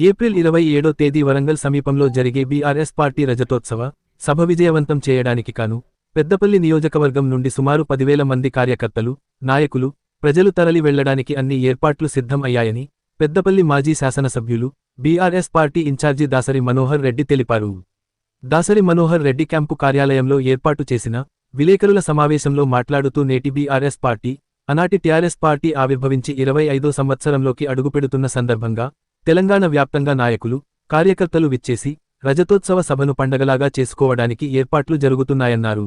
April ఇరవై ఏడో తేదీ వరంగల్ సమీపంలో జరిగే బీఆర్ఎస్ పార్టీ రజతోత్సవ సభ విజయవంతం చేయడానికి కాను పెద్దపల్లి నియోజకవర్గం నుండి సుమారు పదివేల మంది కార్యకర్తలు నాయకులు ప్రజలు తరలి వెళ్ళడానికి అన్ని ఏర్పాట్లు సిద్ధం అయ్యాయని పెద్దపల్లి మాజీ శాసనసభ్యులు BRS party incharge Dasari Manohar Reddy తెలిపారు. దాసరి మనోహర్ రెడ్డి క్యాంపు కార్యాలయంలో ఏర్పాటు చేసిన విలేకరుల సమావేశంలో మాట్లాడుతూ నేటి బీఆర్ఎస్ పార్టీ అనాటి టీఆర్ఎస్ పార్టీ ఆవిర్భవించి ఇరవై ఐదో సంవత్సరంలోకి అడుగుపెడుతున్న సందర్భంగా తెలంగాణ వ్యాప్తంగా నాయకులు కార్యకర్తలు విచ్చేసి రజతోత్సవ సభను పండగలాగా చేసుకోవడానికి ఏర్పాట్లు జరుగుతున్నాయన్నారు.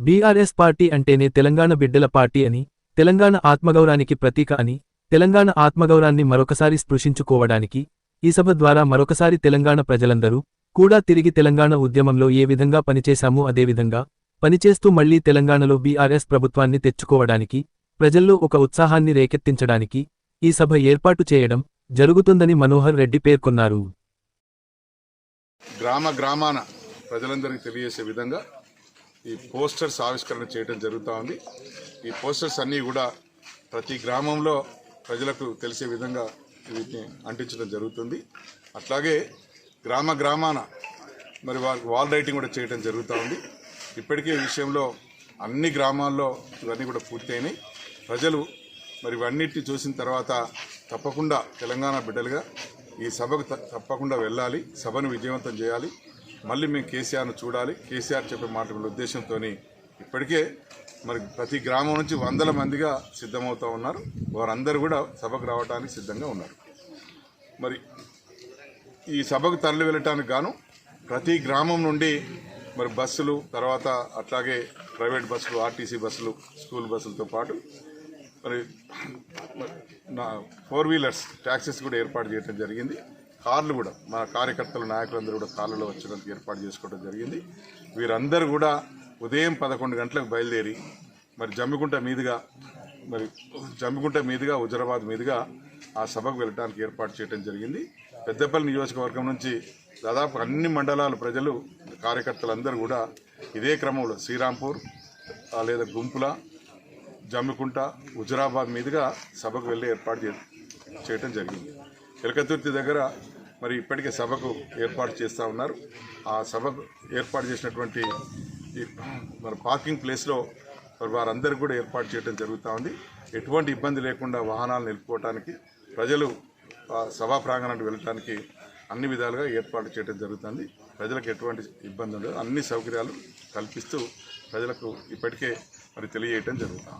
బీఆర్ఎస్ పార్టీ అంటేనే తెలంగాణ బిడ్డల పార్టీ అని తెలంగాణ ఆత్మగౌరానికి ప్రతీక అని తెలంగాణ ఆత్మగౌరాన్ని మరొకసారి స్పృశించుకోవడానికి ఈ సభ ద్వారా మరొకసారి తెలంగాణ ప్రజలందరూ కూడా తిరిగి తెలంగాణ ఉద్యమంలో ఏ విధంగా పనిచేశామో అదేవిధంగా పనిచేస్తూ మళ్ళీ తెలంగాణలో బీఆర్ఎస్ ప్రభుత్వాన్ని తెచ్చుకోవడానికి ప్రజల్లో ఒక ఉత్సాహాన్ని రేకెత్తించడానికి ఈ సభ ఏర్పాటు చేయడం జరుగుతుందని మనోహర్ రెడ్డి పేర్కొన్నారు. గ్రామ గ్రామాన ప్రజలందరికీ తెలియజేసే విధంగా ఈ పోస్టర్స్ ఆవిష్కరణ చేయడం జరుగుతూ ఉంది. ఈ పోస్టర్స్ అన్నీ కూడా ప్రతి గ్రామంలో ప్రజలకు తెలిసే విధంగా వీటిని అంటించడం జరుగుతుంది. అట్లాగే గ్రామ గ్రామాన మరి వారికి వాల్ రైటింగ్ కూడా చేయడం జరుగుతూ ఉంది. ఇప్పటికే ఈ విషయంలో అన్ని గ్రామాల్లో ఇవన్నీ కూడా పూర్తయినాయి. ప్రజలు మరి ఇవన్నిటిని చూసిన తర్వాత తప్పకుండా తెలంగాణ బిడ్డలుగా ఈ సభకు త- తప్పకుండా వెళ్ళాలి సభను విజయవంతం చేయాలి. మళ్ళీ మేము కేసీఆర్ను చూడాలి. కేసీఆర్ చెప్పే మాటల ఉద్దేశంతో ఇప్పటికే మరి ప్రతి గ్రామం నుంచి వందల మందిగా సిద్ధమవుతూ ఉన్నారు. వారందరూ కూడా సభకు రావడానికి సిద్ధంగా ఉన్నారు. మరి ఈ సభకు తరలి వెళ్ళటానికి గాను ప్రతి గ్రామం నుండి మరి బస్సులు తర్వాత అట్లాగే ప్రైవేట్ బస్సులు ఆర్టీసీ బస్సులు స్కూల్ బస్సులతో పాటు మరి నా ఫోర్ వీలర్స్ ట్యాక్సీస్ కూడా ఏర్పాటు చేయడం జరిగింది. కార్లు కూడా మా కార్యకర్తలు నాయకులందరూ కూడా కార్లలో వచ్చడానికి ఏర్పాటు చేసుకోవడం జరిగింది. వీరందరూ కూడా ఉదయం పదకొండు గంటలకు బయలుదేరి మరి జమ్మికుంట మీదుగా మరి జమ్మికుంట మీదుగా హుజరాబాద్ మీదుగా ఆ సభకు వెళ్ళడానికి ఏర్పాటు చేయడం జరిగింది. పెద్దపల్లి నియోజకవర్గం నుంచి దాదాపు అన్ని మండలాల ప్రజలు కార్యకర్తలందరూ కూడా ఇదే క్రమంలో శ్రీరాంపూర్ లేదా గుంపుల జమ్మికుంట హుజరాబాద్ మీదుగా సభకు వెళ్ళి ఏర్పాటు చేయడం చేయటం జరిగింది. ఎలకతుర్తి దగ్గర మరి ఇప్పటికే సభకు ఏర్పాటు చేస్తూ ఉన్నారు. ఆ సభకు ఏర్పాటు చేసినటువంటి ఈ మన పార్కింగ్ ప్లేస్లో మరి వారందరూ కూడా ఏర్పాటు చేయడం జరుగుతూ ఉంది. ఎటువంటి ఇబ్బంది లేకుండా వాహనాలు నిలుపుకోవటానికి ప్రజలు ఆ సభా ప్రాంగణానికి వెళ్ళటానికి అన్ని విధాలుగా ఏర్పాటు చేయడం జరుగుతుంది. ప్రజలకు ఎటువంటి ఇబ్బంది ఉండదు. అన్ని సౌకర్యాలు కల్పిస్తూ ప్రజలకు ఇప్పటికే మరి తెలియజేయటం జరుగుతుంది